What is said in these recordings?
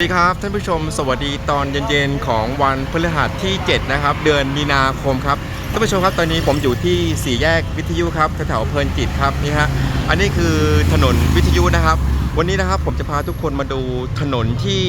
สวัสดีครับท่านผู้ชมสวัสดีตอนเย็นๆของวันพฤหัสที่ 7 นะครับ เดือนมีนาคมครับท่านผู้ชมครับตอนนี้ผมอยู่ที่สี่แยกวิทยุครับแถวเพลินจิตครับนี่ฮะอันนี้คือถนนวิทยุนะครับ วันนี้นะครับผมจะพาทุกคนมาดูถนนที่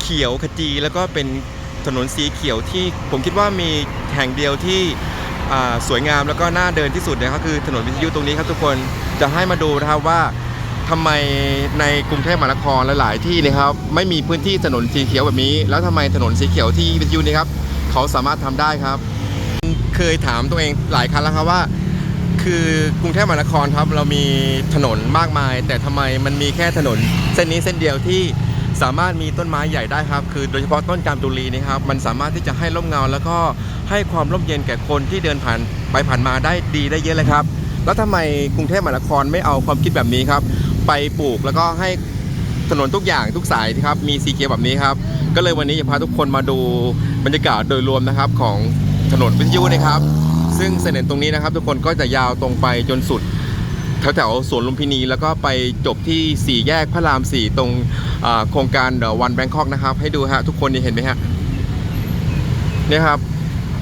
เขียวขจี แล้วก็เป็นถนนสีเขียวที่ผมคิดว่ามีแห่งเดียวที่สวยงามแล้วก็น่าเดินที่สุดนะครับคือถนนวิทยุตรงนี้ครับทุกคนจะให้มาดูนะครับว่า ทำไมในกรุงเทพมหานครหลาย ๆ ที่นะครับไม่มีพื้นที่ถนนสีเขียวแบบนี้ แล้วทำไมถนนสีเขียวที่วิทยุนี่ครับเขาสามารถทำได้ครับ เคยถามตัวเองหลายครั้งแล้วครับว่า คือกรุงเทพมหานครครับเรามีถนนมากมาย แต่ทำไมมันมีแค่ถนนเส้นนี้เส้นเดียวที่สามารถมีต้นไม้ใหญ่ได้ครับ คือโดยเฉพาะต้นจามจุรีนี่ครับมันสามารถที่จะให้ร่มเงา แล้วก็ให้ความร่มเย็นแก่คนที่เดินผ่านไปผ่านมาได้ดีได้เยอะเลยครับ แล้วทำไมกรุงเทพมหานครไม่เอาความคิดแบบนี้ครับ ไปปลูกแล้วก็ให้ถนนทุกอย่างทุกสายครับมีสีเขียวแบบนี้ครับ ก็เลยวันนี้จะพาทุกคนมาดูบรรยากาศโดยรวมนะครับของถนนวิทยุนะครับ ซึ่งเส้นตรงนี้นะครับ ทุกคนก็จะยาวตรงไปจนสุดแถวแถวๆสวนลุมพินี แล้วก็ไปจบที่สี่แยกพระรามสี่ตรงโครงการเดอะวันแบงคอกนะครับ ให้ดูฮะทุกคนนี่เห็นไหมฮะเนี่ยครับ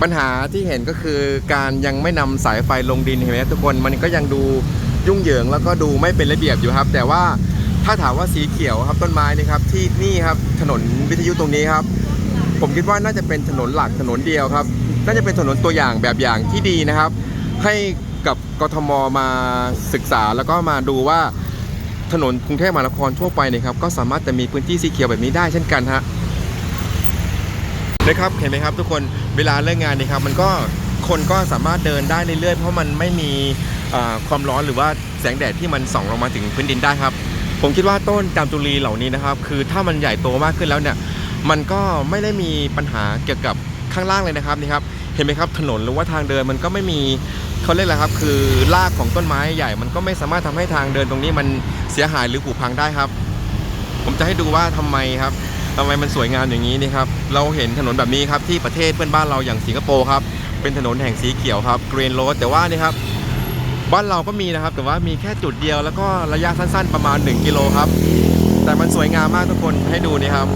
ปัญหาที่เห็นก็คือการยังไม่นำสายไฟลงดินเห็นไหมทุกคนมันก็ยังดู ยุ่งเหยิงแล้วก็ดูไม่เป็นระเบียบอยู่ครับ แต่ว่าถ้าถามว่าสีเขียวครับต้นไม้นี่ครับที่นี่ครับถนนวิทยุตรงนี้ครับ ผมคิดว่าน่าจะเป็นถนนหลักถนนเดียวครับ น่าจะเป็นถนนตัวอย่างแบบอย่างที่ดีนะครับ ให้กับกทมมาศึกษาแล้วก็มาดูว่าถนนกรุงเทพมหานครทั่วไปเนี่ยครับก็สามารถจะมีพื้นที่สีเขียวแบบนี้ได้เช่นกันฮะนะครับเห็นไหมครับทุกคนเวลาเลิกงานนี่ครับมันก็ คนก็สามารถเดินได้เรื่อยๆ เพราะมันไม่มีความร้อนหรือว่าแสงแดดที่มันส่องลงมาถึงพื้นดินได้ครับ ผมคิดว่าต้นจามจุรีเหล่านี้นะครับ คือถ้ามันใหญ่โตมากขึ้นแล้วเนี่ยมันก็ไม่ได้มีปัญหาเกี่ยวกับข้างล่างเลยนะครับนี่ครับเห็นไหมครับถนนหรือว่าทางเดินมันก็ไม่มีเขาเรียกอะไรครับ คือรากของต้นไม้ใหญ่ มันก็ไม่สามารถทำให้ทางเดินตรงนี้มันเสียหายหรือผุพังได้ครับ ผมจะให้ดูว่าทำไมครับทำไมมันสวยงามอย่างนี้นี่ครับ เราเห็นถนนแบบนี้ครับที่ประเทศเพื่อนบ้านเราอย่างสิงคโปร์ครับ เป็นถนนแห่งสีเขียวครับ Green Road แต่ว่านี่ครับบ้านเราก็มีนะครับ แต่ว่ามีแค่จุดเดียวแล้วก็ระยะสั้นๆประมาณ 1 กิโลครับ แต่มันสวยงามมากทุกคนให้ดูนี่ครับ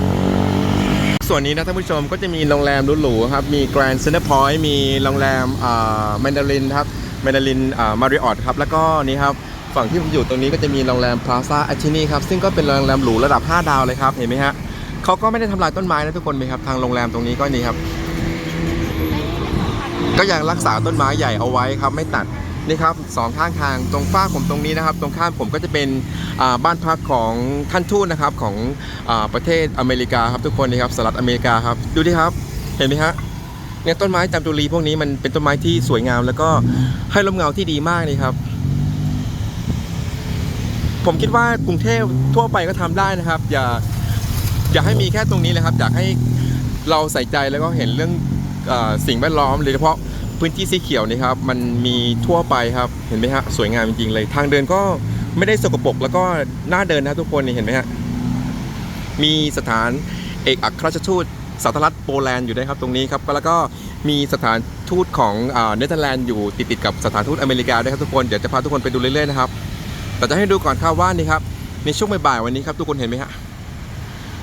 ส่วนนี้นะท่านผู้ชมก็จะมีโรงแรมหรูๆครับ มี Grand Center Point มีโรงแรมอ่าแมนดารินครับแมนดารินอ่ามาริออทครับ แล้วก็นี่ครับ ฝั่งที่ผมอยู่ตรงนี้ก็จะมีโรงแรม Plaza a c h i n i ครับ ซึ่งก็เป็นโรงแรมหรูระดับ 5 ดาวเลยครับ เห็นไหมฮะเขาก็ไม่ได้ทำลายต้นไม้นะทุกคนไหมครับ ทางโรงแรมตรงนี้ก็นี่ครับ ก็ยังรักษาต้นไม้ใหญ่เอาไว้ครับไม่ตัดนี่ครับสองข้างทางตรงฝ้าผมตรงนี้นะครับ ตรงข้ามผมก็จะเป็นบ้านพักของท่านทูตนะครับของอประเทศอเมริกาครับทุกคนนี่ครับสหรัฐอเมริกาครับดูดิครับเห็นไหมฮะเนี่ยต้นไม้จามจุรีพวกนี้มันเป็นต้นไม้ที่สวยงาม แล้วก็ให้ลมเงาที่ดีมากนี่ครับ ผมคิดว่ากรุงเทพทั่วไปก็ทำได้นะครับ อย่าอย่าให้มีแค่ตรงนี้เลยครับอยากให้เราใส่ใจแล้วก็เห็นเรื่องอสิ่งแวดล้อมโดยเฉพาะ พื้นที่สีเขียวนี่ครับมันมีทั่วไปครับเห็นไหมฮะสวยงามจริงๆเลย ทางเดินก็ไม่ได้สกปรกแล้วก็น่าเดินนะทุกคนนี่เห็นไหมฮะมีสถานเอกอัครราชทูตสาธารณรัฐโปแลนด์อยู่ด้วยครับตรงนี้ครับแล้วก็มีสถานทูตของเนเธอร์แลนด์อยู่ติดๆกับสถานทูตอเมริกาด้วยครับทุกคนเดี๋ยวจะพาทุกคนไปดูเรื่อยๆนะครับแต่จะให้ดูก่อนครับว่านี่ครับในช่วงบ่ายๆวันนี้ครับทุกคนเห็นไหมฮะ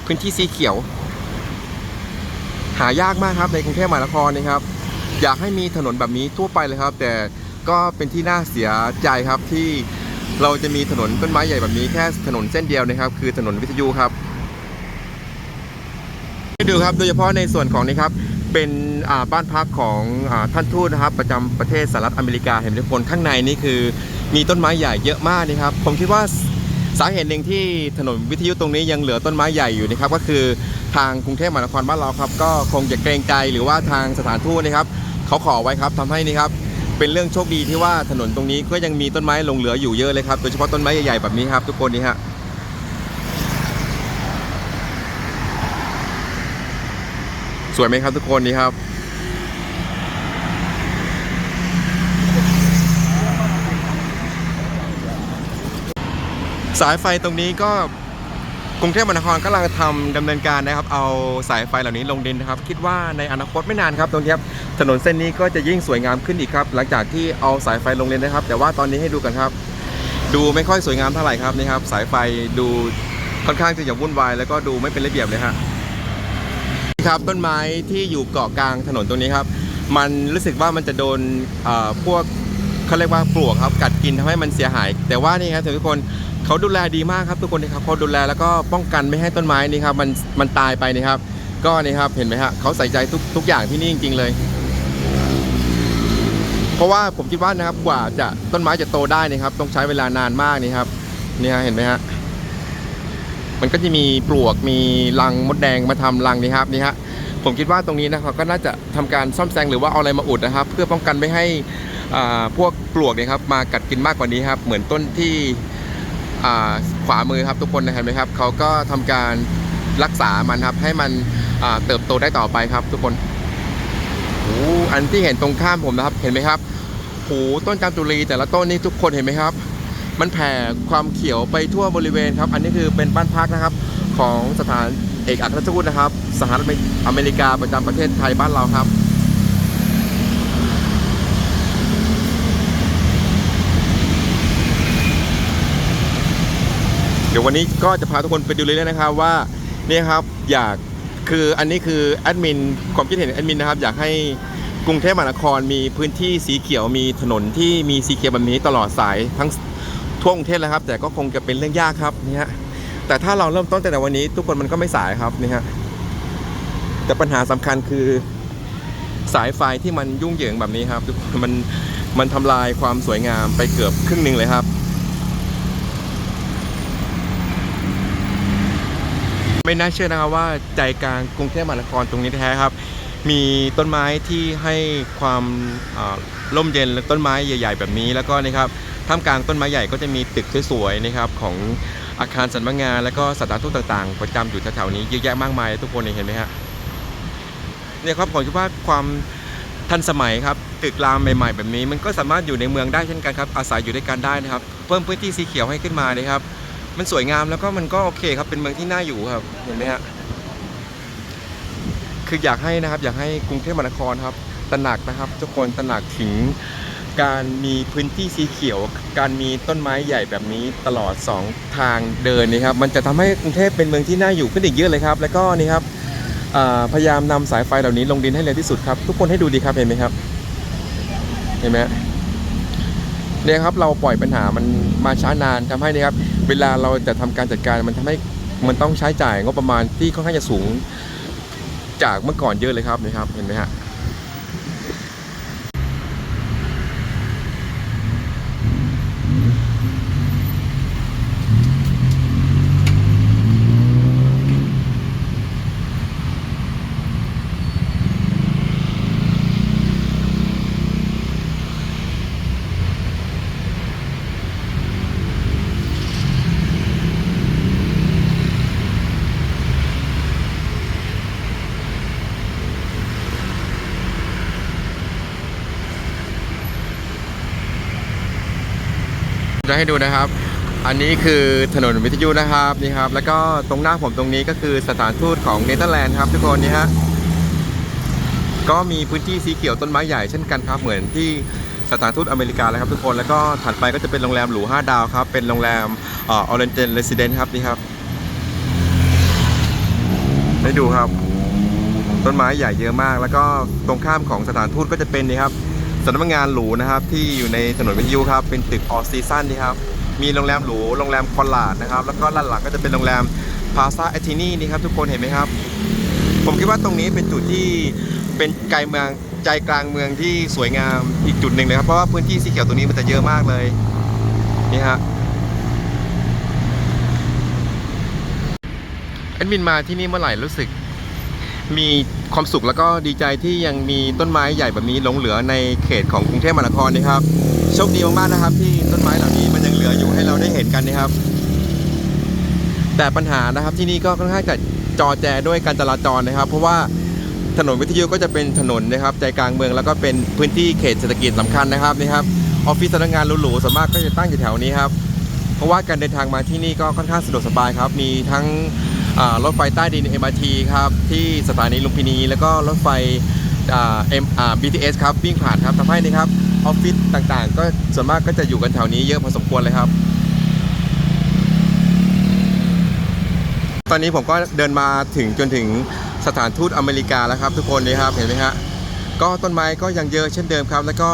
พื้นที่สีเขียว หายากมากครับในกรุงเทพมหานครนี่ครับ อยากให้มีถนนแบบนี้ทั่วไปเลยครับ แต่ก็เป็นที่น่าเสียใจครับที่เราจะมีถนนต้นไม้ใหญ่แบบนี้แค่ถนนเส้นเดียวนะครับ คือถนนวิทยุครับดูครับโดยเฉพาะในส่วนของนี้ครับเป็นบ้านพักของอท่านทูตนะครับ ประจำประเทศสหรัฐอเมริกาเห็นทุกคนข้างในนี่คือมีต้นไม้ใหญ่เยอะมากนะครับ ผมคิดว่าสาเหตุหนึ่งที่ถนนวิทยุตรงนี้ยังเหลือต้นไม้ใหญ่อยู่นะครับ ก็คือทางกรุงเทพมหานครบ้านเราครับ ก็คงจะเกรงใจหรือว่าทางสถานทูตนะครับ เขาขอไว้ครับทำให้นี่ครับเป็นเรื่องโชคดีที่ว่าถนนตรงนี้ก็ยังมีต้นไม้หลงเหลืออยู่เยอะเลยครับโดยเฉพาะต้นไม้ใหญ่ๆแบบนี้ครับ ทุกคนนี่ฮะสวยไหมครับทุกคนนี่ครับสายไฟตรงนี้ก็ กรุงเทพมหานครกำลังทำดำเนินการนะครับ เอาสายไฟเหล่านี้ลงดินนะครับ คิดว่าในอนาคตไม่นานครับตรงนี้ครับถนนเส้นนี้ก็จะยิ่งสวยงามขึ้นอีกครับ หลังจากที่เอาสายไฟลงดินนะครับ แต่ว่าตอนนี้ให้ดูกันครับ ดูไม่ค่อยสวยงามเท่าไหร่ครับนี่ครับ สายไฟดูค่อนข้างจะอย่างวุ่นวายแล้วก็ดูไม่เป็นระเบียบเลยฮะครับต้นไม้ที่อยู่เกาะกลางถนนตรงนี้ครับ มันรู้สึกว่ามันจะโดนเอ่อพวก เขาเรียกว่าปลวกครับกัดกินทำให้มันเสียหาย แต่ว่านี่ครับทุกคนเขาดูแลดีมากครับทุกคนนะครับเขาดูแลแล้วก็ป้องกันไม่ให้ต้นไม้นี่ครับมันมันตายไปนี่ครับ ก็นี่ครับเห็นไหมฮะเขาใส่ใจทุกทุกอย่างที่นี่จริง ๆเลย เพราะว่าผมคิดว่านะครับกว่าจะต้นไม้จะโตได้นะครับ ต้องใช้เวลานานมากนี่ครับนี่ฮะเห็นไหมฮะมันก็จะมีปลวกมีรังมดแดงมาทำรังนี่ครับนี่ฮะผมคิดว่าตรงนี้นะครับก็น่าจะทำการซ่อมแซงหรือว่าเอาอะไรมาอุดนะครับ เพื่อป้องกันไม่ให้ พวกปลวกเนี่ยครับมากัดกินมากกว่านี้ครับ เหมือนต้นที่ขวามือครับทุกคนนะเห็นไหมครับเขาก็ทำการรักษามันครับ ให้มันเติบโตได้ต่อไปครับ ทุกคนโอ้อันที่เห็นตรงข้ามผมนะครับ เห็นไหมครับโหต้นจามจุรีแต่ละต้นนี่ทุกคนเห็นไหมครับ มันแผ่ความเขียวไปทั่วบริเวณครับ อันนี้คือเป็นบ้านพักนะครับ ของสถานเอกอัครราชทูตนะครับ สหรัฐอเมริกาประจำประเทศไทยบ้านเราครับ ดี๋ยววันนี้ก็จะพาทุกคนไปดูเลยนะครับว่าเนี่ยครับอยากคืออันนี้คือแอดมินความคิดเห็นแอดมินนะครับ อยากให้กรุงเทพมหานครมีพื้นที่สีเขียวมีถนนที่มีสีเขียวแบบนี้ตลอดสายทั้งทั่วกรุงเทพแล้วครับ แต่ก็คงจะเป็นเรื่องยากครับนี่ฮะแต่ถ้าเราเริ่มต้นแต่วันนี้ ทุกคนมันก็ไม่สายครับนี่ฮะแต่ปัญหาสำคัญคือสายไฟที่มันยุ่งเหยิงแบบนี้ครับทุกคนมันมันทำลายความสวยงามไปเกือบครึ่งหนึ่งเลยครับ ไม่น่าเชื่อนะครับว่าใจกลางกรุงเทพมหานครตรงนี้แท้ครับ มีต้นไม้ที่ให้ความร่มเย็นและต้นไม้ใหญ่ ๆ แบบนี้แล้วก็นะครับท่ามกลางต้นไม้ใหญ่ก็จะมีตึกสวยๆนะครับของอาคารสำนักงานแล้วก็สถานทูตต่างๆ ประจำอยู่แถวๆนี้เยอะแยะมากมายทุกคนเห็นไหมฮะเนี่ยครับผมคิดว่าความทันสมัยครับตึกรามใหม่ๆ แบบนี้ มันก็สามารถอยู่ในเมืองได้เช่นกันครับอาศัยอยู่ด้วยกันได้นะครับ เพิ่มพื้นที่สีเขียวให้ขึ้นมานะครับ มันสวยงามแล้วก็มันก็โอเคครับเป็นเมืองที่น่าอยู่ครับเห็นไหมฮะคืออยากให้นะครับอยากให้กรุงเทพมหานครครับตระหนักนะครับ ทุกคนตระหนักถึงการมีพื้นที่สีเขียว การมีต้นไม้ใหญ่แบบนี้ตลอด 2 ทางเดินนี่ครับมันจะทำให้กรุงเทพเป็นเมืองที่น่าอยู่ขึ้นอีกเยอะเลยครับ แล้วก็นี่ครับพยายามนำสายไฟเหล่านี้ลงดินให้เร็วที่สุดครับ ทุกคนให้ดูดีครับเห็นไหมครับ เห็นไหม เนี่ยครับเราปล่อยปัญหามันมาช้านานทำให้นะครับเวลาเราจะทำการจัดการมันทำให้มันต้องใช้จ่ายงบประมาณที่ค่อนข้างจะสูง จากเมื่อก่อนเยอะเลยครับนะครับเห็นไหมฮะ จะให้ดูนะครับ อันนี้คือถนนวิทยุนะครับนี่ครับ แล้วก็ตรงหน้าผมตรงนี้ก็คือสถานทูตของเนเธอร์แลนด์ครับทุกคนนี่ฮะก็มีพื้นที่สีเขียวต้นไม้ใหญ่เช่นกันครับ เหมือนที่สถานทูตอเมริกาเลยครับทุกคนแล้วก็ถัดไปก็จะเป็นโรงแรมหรู5ดาวครับ เป็นโรงแรมออเรนเจนเรสซิเดนต์ครับนี่ครับได้ดูครับ ต้นไม้ใหญ่เยอะมาก แล้วก็ตรงข้ามของสถานทูตก็จะเป็นนี่ครับ สำนักงานหรูนะครับ ที่อยู่ในถนนวิทยุครับ เป็นตึกออซีซันนี่ครับ มีโรงแรมหรู โรงแรมคอนลาดนะครับ แล้วก็ด้านหลังก็จะเป็นโรงแรมพาซาเอทินีนี่ครับทุกคนเห็นไหมครับ ผมคิดว่าตรงนี้เป็นจุดที่เป็นไกลเมืองใจกลางเมืองที่สวยงามอีกจุดหนึ่งเลยครับ เพราะว่าพื้นที่สีเขียวตรงนี้มันจะเยอะมากเลย นี่ฮะแอดมินมาที่นี่เมื่อไหร่รู้สึก มีความสุขแล้วก็ดีใจที่ยังมีต้นไม้ใหญ่แบบนี้หลงเหลือในเขตของกรุงเทพมหานครนะครับโชคดีมากๆนะครับ ที่ต้นไม้เหล่านี้มันยังเหลืออยู่ให้เราได้เห็นกันนะครับ แต่ปัญหานะครับที่นี่ก็ค่อนข้างจะจอแจด้วยการจราจรนะครับ เพราะว่าถนนวิทยุก็จะเป็นถนนนะครับใจกลางเมืองแล้วก็เป็นพื้นที่เขตเศรษฐกิจสำคัญนะครับนี่ครับออฟฟิศสำนักงานหรูๆส่วนมากก็จะตั้งอยู่แถวนี้ครับเพราะว่าการเดินทางมาที่นี่ก็ค่อนข้างสะดวกสบายครับ มีทั้ง รถไฟใต้ดิน MRT ครับที่สถานีลุมพินี แล้วก็รถไฟอ่า M อ่า BTS ครับวิ่งผ่านครับทำให้นะครับออฟฟิศต่างๆ ก็ส่วนมากก็จะอยู่กันแถวนี้เยอะพอสมควรเลยครับ ตอนนี้ผมก็เดินมาถึงจนถึงสถานทูตอเมริกาแล้วครับ ทุกคนนี่ครับเห็นไหมฮะก็ต้นไม้ก็ยังเยอะเช่นเดิมครับ แล้วก็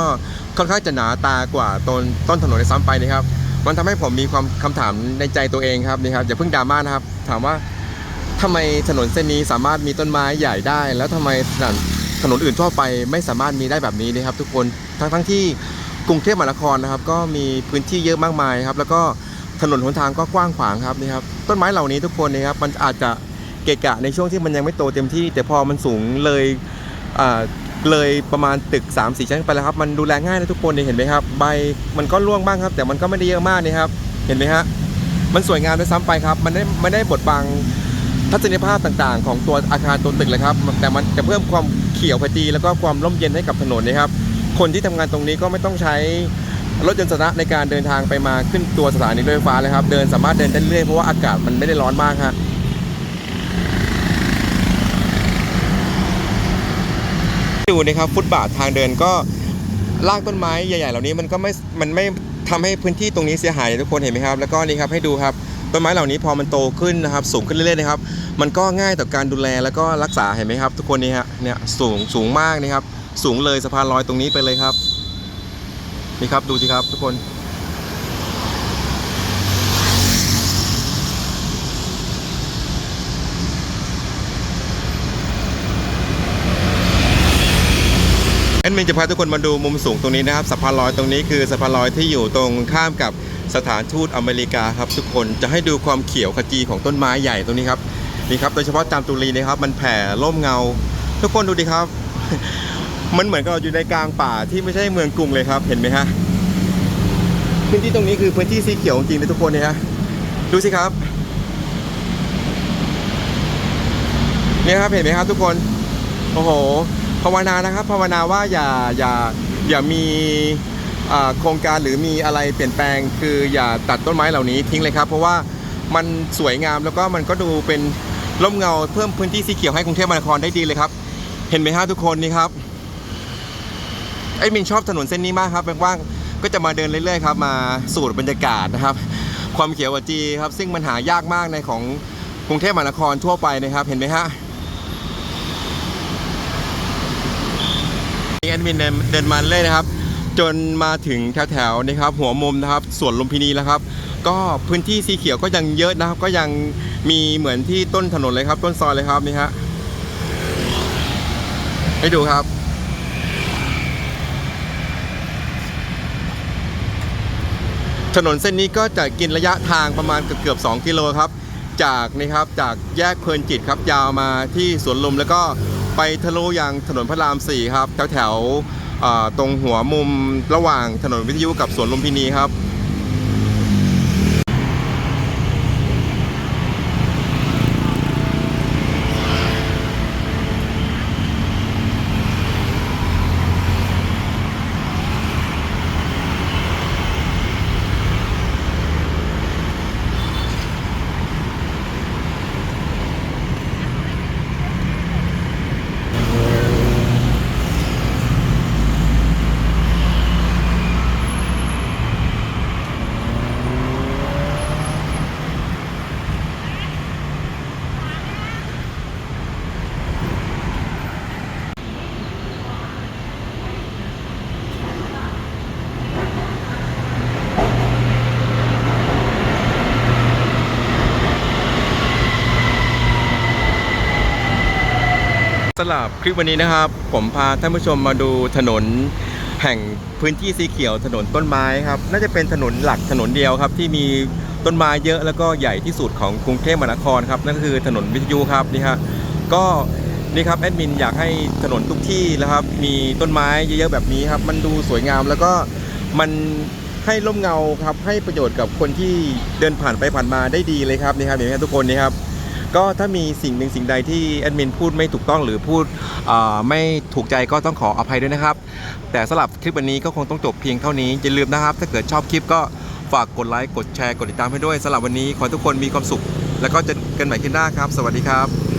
ค่อนข้างจะหนาตากว่าต้นต้นถนนในซ้ำไปนะครับ มันทำให้ผมมีความคำถามในใจตัวเองครับนี่ครับอย่าเพิ่งดราม่านะครับ ถามว่า ทำไมถนนเส้นนี้สามารถมีต้นไม้ใหญ่ได้ แล้วทำไมถนนถนนอื่นทั่วไปไม่สามารถมีได้แบบนี้นะครับ ทุกคนทั้งทั้งที่กรุงเทพมหานครนะครับ ก็มีพื้นที่เยอะมากมายครับ แล้วก็ถนนหนทางก็กว้างขวางครับนี่ครับต้นไม้เหล่านี้ทุกคนนะครับมันอาจจะเกะกะในช่วงที่มันยังไม่โตเต็มที่ แต่พอมันสูงเลยเลยประมาณตึก 3 4 ชั้นไปแล้วครับ มันดูแลง่ายนะทุกคนเห็นไหมครับ ใบมันก็ร่วงบ้างครับ แต่มันก็ไม่ได้เยอะมากนี่ครับ เห็นไหมฮะมันสวยงามด้วยซ้ำไปครับ มันไมันได้บทบัง ทัศนียภาพต่างๆ ของตัวอาคารตัวตึกเลยครับ แต่มันจะเพิ่มความเขียวขจีแล้วก็ความร่มเย็นให้กับถนนนะครับ คนที่ทำงานตรงนี้ก็ไม่ต้องใช้รถยนต์สาธารณะในการเดินทางไปมาขึ้นตัวสถานีรถไฟฟ้าเลยครับ เดินสามารถเดินได้เรื่อยเพราะว่าอากาศมันไม่ได้ร้อนมากฮะดูนะครับฟุตบาททางเดินก็ลากต้นไม้ใหญ่ๆ เหล่านี้มันก็ไม่ มันไม่ทำให้พื้นที่ตรงนี้เสียหายทุกคนเห็นไหมครับ แล้วก็นี่ครับให้ดูครับ ต้นไม้เหล่านี้พอมันโตขึ้นนะครับ สูงขึ้นเรื่อยๆนะครับ มันก็ง่ายต่อการดูแลแล้วก็รักษาเห็นไหมครับ ทุกคนนี่ฮะเนี่ยสูงสูงมากนะครับ สูงเลยสะพานลอยตรงนี้ไปเลยครับนี่ครับดูสิครับทุกคนแอดมินจะพาทุกคนมาดูมุมสูงตรงนี้นะครับสะพานลอยตรงนี้คือสะพานลอยที่อยู่ตรงข้ามกับ สถานทูตอเมริกาครับทุกคนจะให้ดูความเขียวขจีของต้นไม้ใหญ่ตรงนี้ครับนี่ครับโดยเฉพาะจามจุรีนะครับ มันแผ่ร่มเงา ทุกคนดูดิครับ มันเหมือนกับเราอยู่ในกลางป่าที่ไม่ใช่เมืองกรุงเลยครับ เห็นไหมฮะพื้นที่ตรงนี้คือพื้นที่สีเขียวจริงเลยทุกคนเนี่ยฮะดูสิครับเนี่ยครับเห็นไหมครับทุกคนโอ้โหภาวนานะครับภาวนาว่าอย่าอย่าอย่ามี โครงการหรือมีอะไรเปลี่ยนแปลง คืออย่าตัดต้นไม้เหล่านี้ทิ้งเลยครับ เพราะว่ามันสวยงามแล้วก็มันก็ดูเป็นร่มเงาเพิ่มพื้นที่สีเขียวให้กรุงเทพมหานครได้ดีเลยครับ เห็นไหมฮะทุกคนนี่ครับไอ้มินชอบถนนเส้นนี้มากครับว่างๆก็จะมาเดินเรื่อยๆครับมาสูดบรรยากาศนะครับ ความเขียวขจีครับ ซึ่งมันหายากมากในของกรุงเทพมหานครทั่วไปนะครับ เห็นไหมฮะแอดมินเดินเดินมาเลยนะครับ จนมาถึงแถวๆนะครับหัวมุมนะครับสวนลุมพินีแล้วครับ ก็พื้นที่สีเขียวก็ยังเยอะนะครับ ก็ยังมีเหมือนที่ต้นถนนเลยครับ ต้นซอยเลยครับนี่ฮะให้ดูครับ ถนนเส้นนี้ก็จะกินระยะทางประมาณเกือบๆ2กิโลครับ จากนี่ครับจากแยกเพลินจิตครับ ยาวมาที่สวนลุมแล้วก็ไปทะลุยังถนนพระราม4ครับแถวแถวๆ ตรงหัวมุมระหว่างถนนวิทยุกับสวนลุมพินีครับำหรับคลิปวันนี้นะครับ ผมพาท่านผู้ชมมาดูถนนแห่งพื้นที่สีเขียวถนนต้นไม้ครับ น่าจะเป็นถนนหลักถนนเดียวครับ ที่มีต้นไม้เยอะแล้วก็ใหญ่ที่สุดของกรุงเทพมหานครครับ นั่นก็คือถนนวิทยุครับนี่ฮะก็นี่ครับแอดมินอยากให้ถนนทุกที่นะครับ มีต้นไม้เยอะๆแบบนี้ครับ มันดูสวยงามแล้วก็มันให้ร่มเงาครับให้ประโยชน์กับคนที่เดินผ่านไปผ่านมาได้ดีเลยครับนี่ครับเห็นไหมครับทุกคนนี่ครับ ก็ถ้ามีสิ่งหนึ่งสิ่งใดที่แอดมินพูดไม่ถูกต้องหรือพูดไม่ถูกใจก็ต้องขออภัยด้วยนะครับ แต่สำหรับคลิปวันนี้ก็คงต้องจบเพียงเท่านี้อย่าลืมนะครับ ถ้าเกิดชอบคลิปก็ฝากกดไลค์กดแชร์กดติดตามให้ด้วยสำหรับวันนี้ขอทุกคนมีความสุข แล้วก็เจอกันใหม่คลิปหน้าครับ สวัสดีครับ